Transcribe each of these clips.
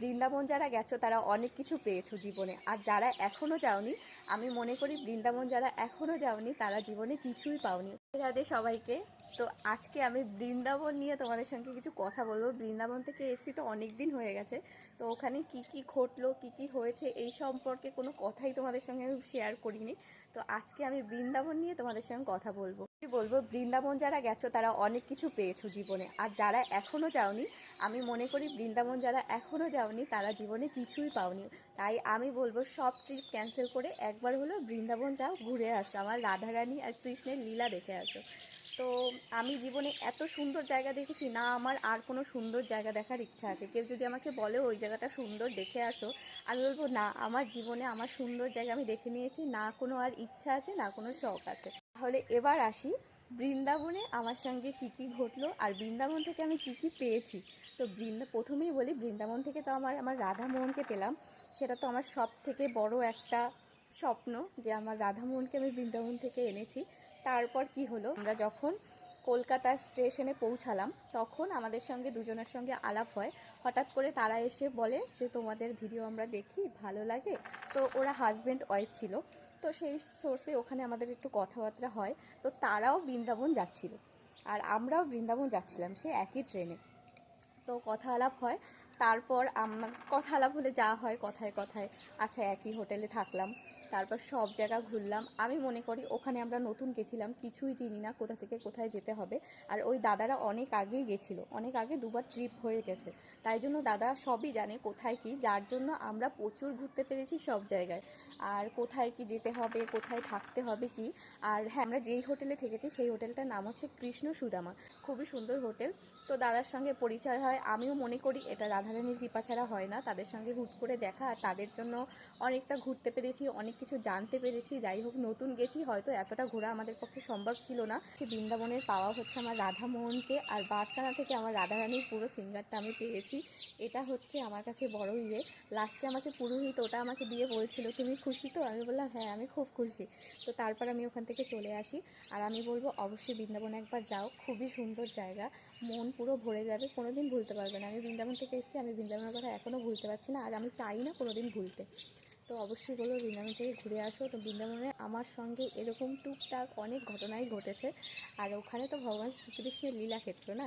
বৃন্দাবন যারা গেছো, তারা অনেক কিছু পেয়েছ জীবনে। আর যারা এখনও যাওনি, আমি মনে করি বৃন্দাবন যারা এখনও যাওনি, তারা জীবনে কিছুই পাওনি। রাধে সবাইকে, তো আজকে আমি বৃন্দাবন নিয়ে তোমাদের সঙ্গে কিছু কথা বলব। বৃন্দাবন থেকে এসছি তো অনেক দিন হয়ে গেছে, তো ওখানে কি কি ঘটলো, কি কি হয়েছে, এই সম্পর্কে কোনো কথাই তোমাদের সঙ্গে আমি শেয়ার করিনি। তো আজকে আমি বৃন্দাবন নিয়ে তোমাদের সঙ্গে কথা বলব। বলব? বৃন্দাবন যারা গেছো, তারা অনেক কিছু পেয়েছ জীবনে। আর যারা এখনও যাওনি, আমি মনে করি বৃন্দাবন যারা এখনও যাওনি, তারা জীবনে কিছুই পাওনি। তাই আমি বলব, সব ট্রিপ ক্যান্সেল করে একবার হলো বৃন্দাবন যাও, ঘুরে আসো। আমার রাধারানী আর কৃষ্ণের লীলা দেখে আসো। তো আমি জীবনে এত সুন্দর জায়গা দেখেছি, না আমার আর কোনো সুন্দর জায়গা দেখার ইচ্ছা আছে। কেউ যদি আমাকে বলে, ওই জায়গাটা সুন্দর, দেখে আসো, আমি বলব, না, আমার জীবনে আমার সুন্দর জায়গা আমি দেখে নিয়েছি। না কোনো আর ইচ্ছা আছে, না কোনো শখ আছে। তাহলে এবার আসি বৃন্দাবনে আমার সঙ্গে কী কী ঘটলো আর বৃন্দাবন থেকে আমি কী কী পেয়েছি। তো বৃন্দা, প্রথমেই বলি বৃন্দাবন থেকে তো আমার আমার রাধামোহনকে পেলাম। সেটা তো আমার সব থেকে বড় একটা স্বপ্ন যে আমার রাধামোহনকে আমি বৃন্দাবন থেকে এনেছি। তারপর কি হলো? আমরা যখন কলকাতা স্টেশনে পৌঁছালাম, তখন আমাদের সঙ্গে দুজনের সঙ্গে আলাপ হয়। হঠাৎ করে তারা এসে বলে যে, তোমাদের ভিডিও আমরা দেখি, ভালো লাগে। তো ওরা হাজব্যান্ড ওয়াইফ ছিল। তো সেই সোর্সে ওখানে আমাদের একটু কথাবার্তা হয়। তো তারাও বৃন্দাবন যাচ্ছিল। আর আমরাও বৃন্দাবন যাচ্ছিলাম সে একই ট্রেনে তো কথা আলাপ হয়। তারপর কথা আলাপ হলে যা হয় কথায় কথায় আচ্ছা একই হোটেলে থাকলাম। তারপর সব জায়গা ঘুরলাম। আমি মনে করি ওখানে আমরা নতুন গেছিলাম, কিছুই চিনি না কোথা থেকে কোথায় যেতে হবে। আর ওই দাদারা অনেক আগেই গেছিল, অনেক আগে দুবার ট্রিপ হয়ে গেছে। তাই জন্য দাদা সবই জানে কোথায় কি, যার জন্য আমরা প্রচুর ঘুরতে পেরেছি সব জায়গায়। আর কোথায় কি যেতে হবে, কোথায় থাকতে হবে কি? আর হ্যাঁ আমরা যেই হোটেলে থেকেছি সেই হোটেলটার নাম হচ্ছে কৃষ্ণ সুদামা। খুবই সুন্দর হোটেল। তো দাদার সঙ্গে পরিচয় হয়। আমিও মনে করি এটা রাধারানীর কৃপা ছাড়া হয় না। তাদের সঙ্গে হুট করে দেখা আর তাদের জন্য অনেকটা ঘুরতে পেরেছি, অনেক কিছু জানতে পেরেছি, যাই হোক নতুন গেছি, হয়তো এতটা ঘোরা আমাদের পক্ষে সম্ভব ছিল না। সে বৃন্দাবনের পাওয়া হচ্ছে আমার রাধামোহনকে, আর বার্সানা থেকে আমার রাধারানীর পুরো সিঙ্গারটা আমি পেয়েছি। এটা হচ্ছে আমার কাছে বড় ইয়ে। লাস্টে আমাকে পুরোহিত ওটা আমাকে দিয়ে বলছিল, তুমি খুশি তো? আমি বললাম হ্যাঁ আমি খুব খুশি। তো তারপর আমি ওখান থেকে চলে আসি। আর আমি বলব, অবশ্যই বৃন্দাবন একবার যাও, খুবই সুন্দর জায়গা। মন পুরো ভরে যাবে কোনো দিন ভুলতে পারবে না। আমি বৃন্দাবন থেকে এসেছি, আমি বৃন্দাবনের কথা এখনও ভুলতে পারছি না, আর আমি চাই না কোনো দিন ভুলতে। তো অবশ্যই বলব বৃন্দাবন থেকে ঘুরে আসো। তো বৃন্দাবনে আমার সঙ্গে এরকম টুকটাক অনেক ঘটনাই ঘটেছে। আর ওখানে তো ভগবান শ্রীকৃষ্ণের লীলাক্ষেত্র না?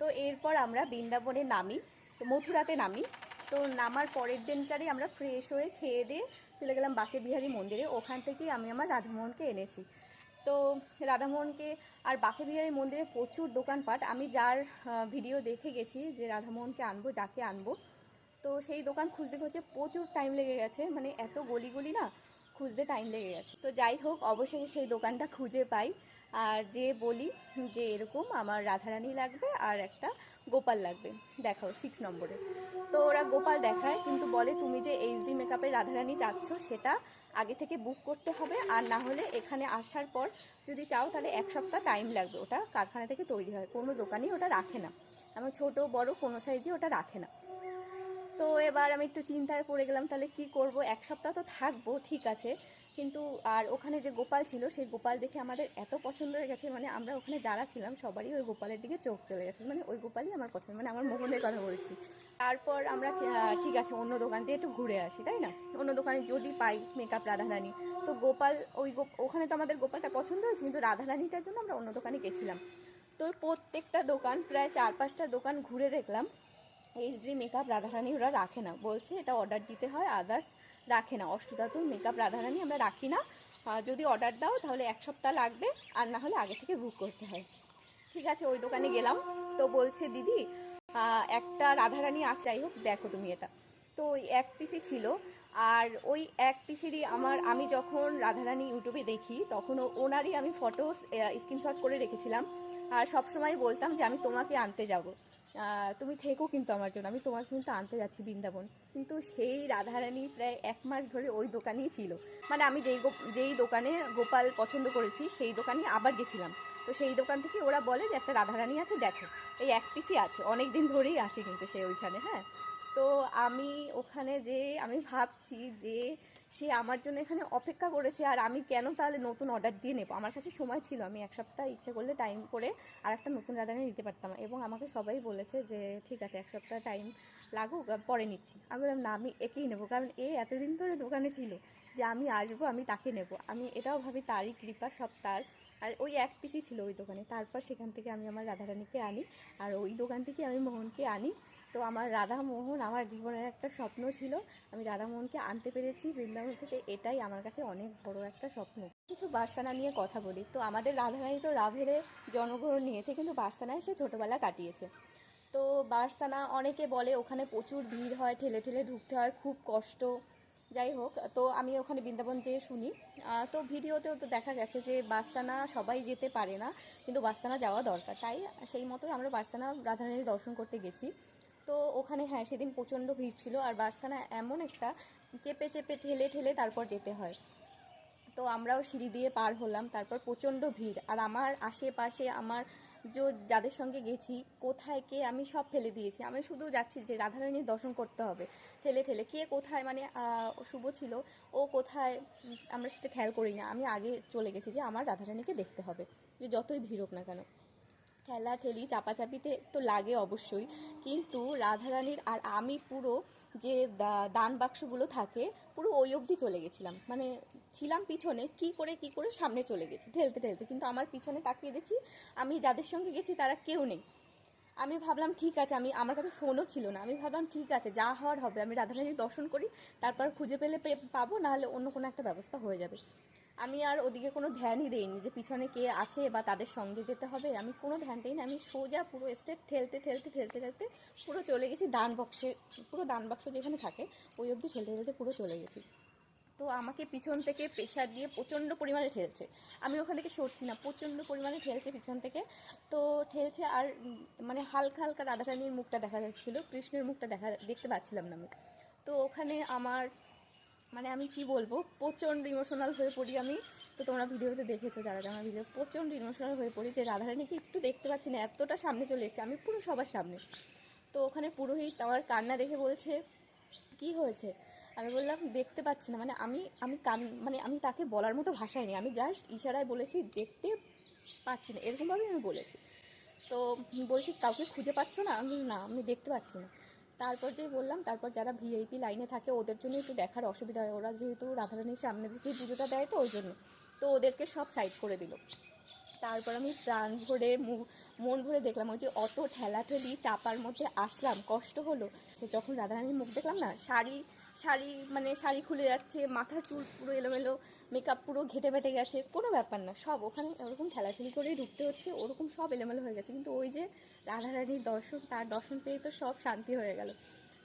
তো এরপর আমরা বৃন্দাবনে নামি, তো মথুরাতে নামি। তো নামার পরের দিনকারই আমরা ফ্রেশ হয়ে খেয়ে দিয়ে চলে গেলাম বাকে বিহারী মন্দিরে। ওখান থেকেই আমি আমার রাধামোহনকে এনেছি। তো রাধামোহনকে আর বাকে বিহারী মন্দিরে প্রচুর দোকানপাট। আমি যার ভিডিও দেখে গেছি যে রাধামোহনকে আনব, যাকে আনব তো সেই দোকান খুঁজতে খুঁজতে প্রচুর টাইম লেগে গেছে। মানে এত গলি গলি না, খুঁজতে টাইম লেগে গেছে। তো যাই হোক, অবশেষে সেই দোকানটা খুঁজে পাই। আর যে বলি যে এরকম আমার রাধারানী লাগবে আর একটা গোপাল লাগবে। দেখাও সিক্স নম্বরে। তো ওরা গোপাল দেখায়, কিন্তু বলে, তুমি যে এইচডি মেকআপের রাধারানী চাচ্ছ, সেটা আগে থেকে বুক করতে হবে। আর না হলে এখানে আসার পর যদি চাও, তাহলে এক সপ্তাহ টাইম লাগবে। ওটা কারখানা থেকে তৈরি হয়। কোনো দোকানই ওটা রাখে না। আমার ছোট, বড় কোনো সাইজে ওটা রাখে না। তো এবার আমি একটু চিন্তায় পড়ে গেলাম, তাহলে কি করব? এক সপ্তাহ তো থাকব, ঠিক আছে। কিন্তু আর ওখানে যে গোপাল ছিল, সেই গোপাল দেখে আমাদের এত পছন্দ হয়ে গেছে মানে আমরা ওখানে যারা ছিলাম, সবারই ওই গোপালের দিকে চোখ চলে গেছে। মানে ওই গোপালই আমার পছন্দ মানে আমার মোহনের কথা বলছি। তারপর আমরা ঠিক আছে, অন্য দোকান দিয়ে একটু ঘুরে আসি, তাই না? অন্য দোকানে যদি পাই মেকআপ রাধারানী। তো গোপাল, ওই ওখানে তো আমাদের গোপালটা পছন্দ হয়েছে, কিন্তু রাধারানীটার জন্য আমরা অন্য দোকানে গেছিলাম। তো প্রত্যেকটা দোকান, প্রায় চার পাঁচটা দোকান ঘুরে দেখলাম। এইচডি মেকআপ রাধারানী ওরা রাখে না। বলছে, এটা অর্ডার দিতে হয় আদার্স রাখে না। অষ্টধাতুর মেকআপ রাধারানী আমরা রাখি না। যদি অর্ডার দাও, তাহলে এক সপ্তাহ লাগবে, আর না হলে আগে থেকে বুক করতে হয়। ঠিক আছে, ওই দোকানে গেলাম। তো বলছে, দিদি একটা রাধারানী আছে, যাই হোক, দেখো তুমি এটা। তো ওই এক পিসি ছিল। আর ওই এক পিসেরই আমার, আমি যখন রাধারানী ইউটিউবে দেখি, তখন ওনারই আমি ফটো স্ক্রিনশট করে রেখেছিলাম। আর সবসময় বলতাম যে, আমি তোমাকে আনতে যাব। তুমি থেকো কিন্তু আমার জন্য। আমি তোমাকে কিন্তু আনতে যাচ্ছি বৃন্দাবন। কিন্তু সেই রাধারানী প্রায় এক মাস ধরে ওই দোকানেই ছিল। মানে আমি যেই যেই দোকানে গোপাল পছন্দ করেছি, সেই দোকানে আবার গেছিলাম। তো সেই দোকান থেকে ওরা বলে যে, একটা রাধারানী আছে, দেখো। এই এক পিসই আছে। অনেক দিন ধরেই আছে কিন্তু সে ওইখানে হ্যাঁ? তো আমি ওখানে যে, আমি ভাবছি যে সে আমার জন্য এখানে অপেক্ষা করেছে, আর আমি কেন তাহলে নতুন অর্ডার দিয়ে নেব? আমার কাছে সময় ছিল, আমি এক সপ্তাহ ইচ্ছে করলে টাইম করে আর একটা নতুন রাঁধানি নিতে পারতাম। এবং আমাকে সবাই বলেছে যে, ঠিক আছে, এক সপ্তাহ টাইম লাগুক পরে নিচ্ছি। আমি বললাম, না, আমি একেই নেব, কারণ এ এতদিন ধরে দোকানে ছিল যে আমি আসব, আমি তাকে নেব। আমি এটাও ভাবি, তারই কৃপা, সব তার। আর ওই এক পিসই ছিল ওই দোকানে। তারপর সেখান থেকে আমি আমার রাধারানীকে আনি, আর ওই দোকান থেকে আমি মোহনকে আনি। তো আমার রাধা মোহন আমার জীবনের একটা স্বপ্ন ছিল। আমি রাধা মোহনকে আনতে পেরেছি। বৃন্দাবন থেকে এটাই আমার কাছে অনেক বড় একটা স্বপ্ন। কিছু বার্সানা নিয়ে কথা বলি। তো আমাদের রাধারানী তো রাভেরে জন্মগ্রহণ নিয়েছে, কিন্তু বার্সানায় সে ছোটোবেলা কাটিয়েছে। তো বার্সানা অনেকে বলে ওখানে প্রচুর ভিড় হয়, ঠেলে ঠেলে ঢুকতে হয়, খুব কষ্ট। যাই হোক, তো আমি ওখানে বৃন্দাবন যেয়ে শুনি। তো ভিডিওতেও তো দেখা গেছে যে বার্সানা সবাই যেতে পারে না, কিন্তু বার্সানা যাওয়া দরকার। তাই সেই মতো আমরা বার্সানা রাধারানীর দর্শন করতে গেছি। তো ওখানে হ্যাঁ সেদিন প্রচণ্ড ভিড় ছিল আর বার্সানা এমন একটা চেপে চেপে ঠেলে ঠেলে তারপর যেতে হয়। তো আমরাও সিঁড়ি দিয়ে পার হলাম, তারপর প্রচণ্ড ভিড়। আর আমার আশেপাশে আমার যে, যাদের সঙ্গে গেছি, কোথায় কে আমি সব ফেলে দিয়েছি। আমি শুধু যাচ্ছি যে রাধারানীর দর্শন করতে হবে। ঠেলে ঠেলে কে কোথায় মানে শুভ ছিল, ও কোথায়, আমরা সেটা খেয়াল করি না। আমি আগে চলে গেছি যে আমার রাধারানীকে দেখতে হবে, যে যতই ভিড় হোক না কেন। ঠেলা ঠেলি চাপাচাপিতে তো লাগে অবশ্যই। কিন্তু রাধারানীর আর আমি পুরো যে দান বাক্সগুলো থাকে, পুরো ওই অবধি চলে গেছিলাম। মানে ছিলাম পিছনে, কি করে কি করে সামনে চলে গেছি, ঠেলতে ঠেলতে। কিন্তু আমার পিছনে তাকিয়ে দেখি, আমি যাদের সঙ্গে গেছি তারা কেউ নেই। আমি ভাবলাম, ঠিক আছে, আমি, আমার কাছে ফোনও ছিল না। আমি ভাবলাম, ঠিক আছে, যা হওয়ার হবে, আমি রাধারানীর দর্শন করি, তারপর খুঁজে পেলে পাবো, নাহলে অন্য কোনো একটা ব্যবস্থা হয়ে যাবে। আমি আর ওদিকে কোনো ধ্যানই দেইনি যে পিছনে কে আছে বা তাদের সঙ্গে যেতে হবে। আমি কোনো ধ্যান দিইনি, আমি সোজা পুরো স্টেট ঠেলতে ঠেলতে ঠেলতে ঠেলতে পুরো চলে গেছি দান বক্সে, পুরো দান বাক্স যেখানে থাকে ওই অবধি ঠেলতে ঠেলতে পুরো চলে গেছি। তো আমাকে পিছন থেকে প্রেশার দিয়ে প্রচণ্ড পরিমাণে ঠেলছে। আমি ওখান থেকে সরছি না, প্রচণ্ড পরিমাণে ঠেলছে পিছন থেকে। তো ঠেলছে আর মানে হালকা হালকা রাধারানীর মুখটা দেখা যাচ্ছিল, কৃষ্ণের মুখটা দেখা, দেখতে পাচ্ছিলাম না আমি। তো ওখানে আমার মানে আমি কি বলব, প্রচণ্ড ইমোশনাল হয়ে পড়ি আমি। তো তোমরা ভিডিওতে দেখেছ যারা যারা ভিডিও প্রচণ্ড ইমোশনাল হয়ে পড়ি যে রাধারানীকে একটু দেখতে পাচ্ছি না, এতটা সামনে চলে এসেছে, আমি পুরো সবার সামনে। তো ওখানে পুরোহিত আমার কান্না দেখে বলছে, কি হয়েছে? আমি বললাম, দেখতে পাচ্ছি না। মানে আমি আমি কান মানে আমি তাকে বলার মতো ভাষায় নেই, আমি জাস্ট ইশারায় বলেছি, দেখতে পাচ্ছি না। এরকমভাবেই আমি বলেছি। তো বলছি, কাউকে খুঁজে পাচ্ছ না? আমি না, আমি দেখতে পাচ্ছি না। তারপর যে বললাম, তারপর যারা ভিআইপি লাইনে থাকে, ওদের জন্য একটু দেখার অসুবিধা হয়। ওরা যেহেতু রাধারানীর সামনে থেকেই পুজোটা দেয় তো, ওই জন্য। তো ওদেরকে সব সাইড করে দিল। তারপর আমি প্রাণ ভরে মন ভরে দেখলাম, ওই যে অত ঠেলাঠেলি চাপার মধ্যে আসলাম, কষ্ট হলো। যখন রাধারানীর মুখ দেখলাম না, শাড়ি শাড়ি মানে শাড়ি খুলে যাচ্ছে, মাথার চুল পুরো এলোমেলো মেকআপ পুরো ঘেটে বেটে গেছে, কোনো ব্যাপার না, সব ওখানে ওরকম ঠেলাঠেলি করেই ঢুকতে হচ্ছে, ওরকম সব এলোমেলো হয়ে গেছে, কিন্তু ওই যে রাধারানীর দর্শন, তার দর্শন পেয়ে তো সব শান্তি হয়ে গেল।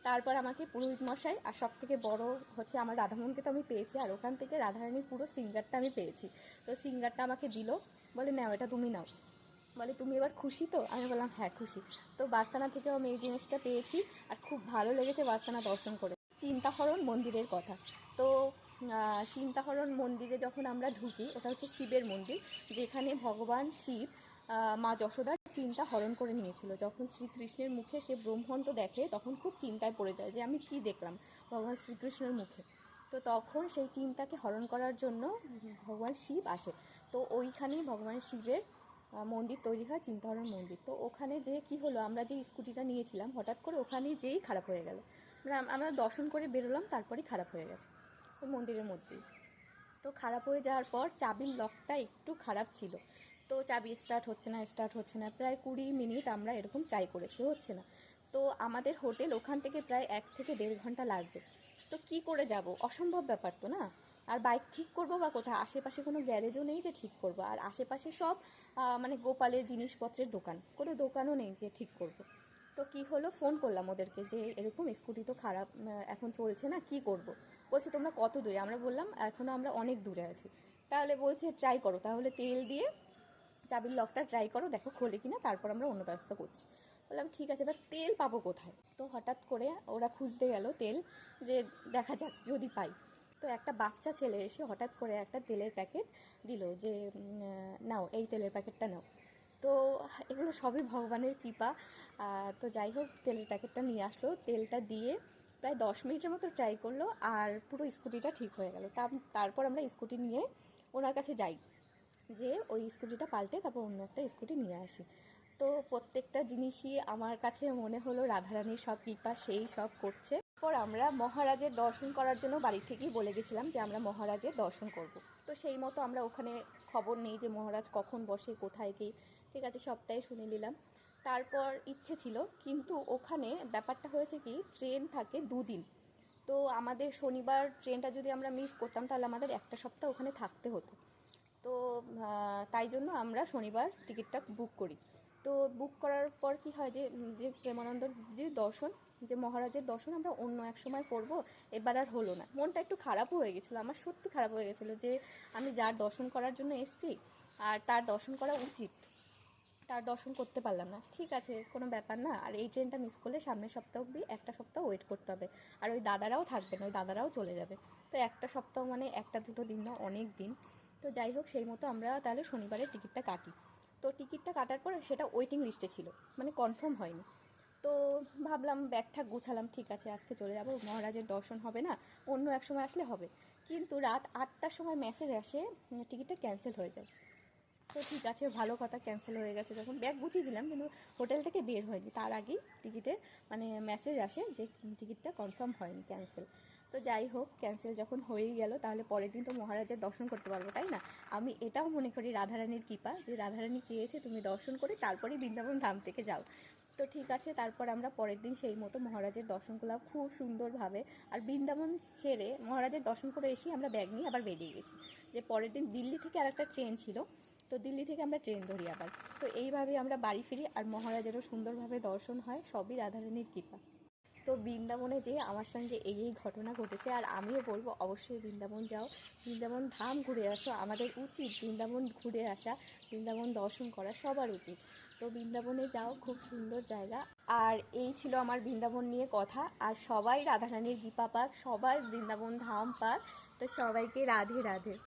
তারপর আমাকে পুরোহিত মশাই আর সব থেকে বড় হচ্ছে আমার রাধামোহনকে তো আমি পেয়েছি, আর ওখান থেকে রাধারানীর পুরো সিঙ্গারটা আমি পেয়েছি। তো সিঙ্গারটা আমাকে দিল, বলে, নাও, এটা তুমি নাও। বলে, তুমি এবার খুশি তো? আমি বললাম হ্যাঁ খুশি। তো বার্সানা থেকেও আমি এই জিনিসটা পেয়েছি, আর খুব ভালো লেগেছে বার্সানা দর্শন করে। চিন্তাহরণ মন্দিরের কথা। তো চিন্তাহরণ মন্দিরে যখন আমরা ঢুকি, ওটা হচ্ছে শিবের মন্দির, যেখানে ভগবান শিব মা যশোদার চিন্তা হরণ করে নিয়েছিল। যখন শ্রীকৃষ্ণের মুখে সে ব্রহ্মাণ্ড দেখে, তখন খুব চিন্তায় পড়ে যায় যে আমি কি দেখলাম ভগবান শ্রীকৃষ্ণের মুখে। তো তখন সেই চিন্তাকে হরণ করার জন্য ভগবান শিব আসে। তো ওইখানেই ভগবান শিবের মন্দির তৈরি হয়, চিন্তাহরণ মন্দির। তো ওখানে যে কি হলো, আমরা যে স্কুটিটা নিয়েছিলাম, হঠাৎ করে ওখানে যেই খারাপ হয়ে গেল। আমরা আমরা দর্শন করে বেরোলাম, তারপরেই খারাপ হয়ে গেছে। মন্দিরের মধ্যেই। তো খারাপ হয়ে যাওয়ার পর চাবির লকটা একটু খারাপ ছিল। তো চাবি স্টার্ট হচ্ছে না স্টার্ট হচ্ছে না। প্রায় কুড়ি মিনিট আমরা এরকম ট্রাই করেছি, হচ্ছে না। তো আমাদের হোটেল ওখান থেকে প্রায় এক থেকে দেড় ঘণ্টা লাগবে। তো কি করে যাব? অসম্ভব ব্যাপার তো না? আর বাইক ঠিক করব বা কোথায়? আশেপাশে কোনো গ্যারেজও নেই যে ঠিক করব। আর আশেপাশে সব মানে গোপালের জিনিসপত্রের দোকান। কোনো দোকানও নেই যে ঠিক করব। তো কি হলো? ফোন করলাম ওদেরকে যে এরকম স্কুটি তো খারাপ এখন চলছে না, কি করব? বলছে, তোমরা কত দূরে? আমরা বললাম এখনও আমরা অনেক দূরে আছি। তাহলে বলছে ট্রাই করো, তাহলে তেল দিয়ে চাবির লকটা ট্রাই করো, দেখো খোলে কিনা, তারপর আমরা অন্য ব্যবস্থা করছি। বললাম, ঠিক আছে, এবার তেল পাবো কোথায়? তো হঠাৎ করে ওরা খুঁজতে গেল তেল, যে দেখা যাক, যদি পাই। তো একটা বাচ্চা ছেলে এসে হঠাৎ করে একটা তেলের প্যাকেট দিল যে নাও, এই তেলের প্যাকেটটা নাও। তো এগুলো সবই ভগবানের কৃপা। তো যাই হোক, তেলের প্যাকেটটা নিয়ে আসলো। তেলটা দিয়ে প্রায় দশ মিনিটের মতো ট্রাই করল আর পুরো স্কুটিটা ঠিক হয়ে গেল। তারপর আমরা স্কুটি নিয়ে ওনার কাছে যাই। যে ওই স্কুটিটা পাল্টে তারপর অন্য একটা স্কুটি নিয়ে আসি। তো প্রত্যেকটা জিনিসই আমার কাছে মনে হলো রাধারানীর সব কৃপা, সেই সব করছে। পর আমরা মহারাজের দর্শন করার জন্য বাড়ি থেকেই বলে গেছিলাম যে আমরা মহারাজের দর্শন করব। তো সেই মতো আমরা ওখানে খবর নেই যে মহারাজ কখন বসে, কোথায়, কি, ঠিক আছে, সবটাই শুনে নিলাম। তারপর ইচ্ছে ছিল, কিন্তু ওখানে ব্যাপারটা হয়েছে কি, ট্রেন থাকে দুদিন। তো আমাদের শনিবার ট্রেনটা যদি আমরা মিস করতাম, তাহলে আমাদের একটা সপ্তাহ ওখানে থাকতে হতো। তো তাই জন্য আমরা শনিবার টিকিটটা বুক করি। তো বুক করার পর কি হয় যে যে প্রেমানন্দর যে দর্শন, যে মহারাজের দর্শন আমরা অন্য এক সময় করব, এবার আর হলো না। মনটা একটু খারাপও হয়ে গেছিল, আমার সত্যি খারাপ হয়ে গেছিল যে, আমি যার দর্শন করার জন্য এসেছি, আর তার দর্শন করা উচিত। তার দর্শন করতে পারলাম না। ঠিক আছে, কোনো ব্যাপার না। আর এই ট্রেনটা মিস করলে সামনের সপ্তাহ অবধি একটা সপ্তাহ ওয়েট করতে হবে। আর ওই দাদারাও থাকবে না, ওই দাদারাও চলে যাবে। তো একটা সপ্তাহ মানে একটা দুটো দিন না, অনেক দিন। তো যাই হোক, সেই মতো আমরা তাহলে শনিবারের টিকিটটা কাটি। তো টিকিটটা কাটার পর সেটা ওয়েটিং লিস্টে ছিল মানে কনফার্ম হয়নি। তো ভাবলাম ব্যাগ ঠ্যাগ গুছালাম, ঠিক আছে, আজকে চলে যাব। মহারাজের দর্শন হবে না, অন্য এক সময় আসলে হবে। কিন্তু রাত আটটার সময় মেসেজ আসে টিকিটটা ক্যান্সেল হয়ে যায়। তো ঠিক আছে, ভালো কথা ক্যান্সেল হয়ে গেছে। যখন ব্যাগ গুছিয়েছিলাম, কিন্তু হোটেল থেকে বের হয়নি। তার আগেই টিকিটে মানে মেসেজ আসে যে টিকিটটা কনফার্ম হয়নি ক্যান্সেল তো যাই হোক ক্যান্সেল যখন হয়েই গেল, তাহলে পরের দিন তো মহারাজের দর্শন করতে পারব, তাই না? আমি এটাও মনে করি রাধারানীর কৃপা, যে রাধারানী চেয়েছে তুমি দর্শন করে তারপরেই বৃন্দাবন ধাম থেকে যাও। তো ঠিক আছে, তারপর আমরা পরের দিন সেই মতো মহারাজের দর্শন করলাম খুব সুন্দরভাবে, আর বৃন্দাবন ছেড়ে মহারাজের দর্শন করে এসেই আমরা ব্যাগ নিয়ে আবার বেরিয়ে গেছি। যে পরের দিন দিল্লি থেকে আর একটা ট্রেন ছিল তো দিল্লি থেকে আমরা ট্রেন ধরি আবার। তো এইভাবে আমরা বাড়ি ফিরি আর মহারাজেরও সুন্দরভাবে দর্শন হয়, সবই রাধারানীর কৃপা। তো বৃন্দাবনে যেয়ে আমার সঙ্গে এই এই ঘটনা ঘটেছে আর আমিও বলব অবশ্যই বৃন্দাবন যাও। বৃন্দাবন ধাম ঘুরে আসো, আমাদের উচিত বৃন্দাবন ঘুরে আসা, বৃন্দাবন দর্শন করা সবার উচিত। তো বৃন্দাবনে যাও, খুব সুন্দর জায়গা। আর এই ছিল আমার বৃন্দাবন নিয়ে কথা। আর সবাই রাধারানীর কৃপা পাক, সবাই বৃন্দাবন ধাম পাক। তো সবাইকে রাধে রাধে।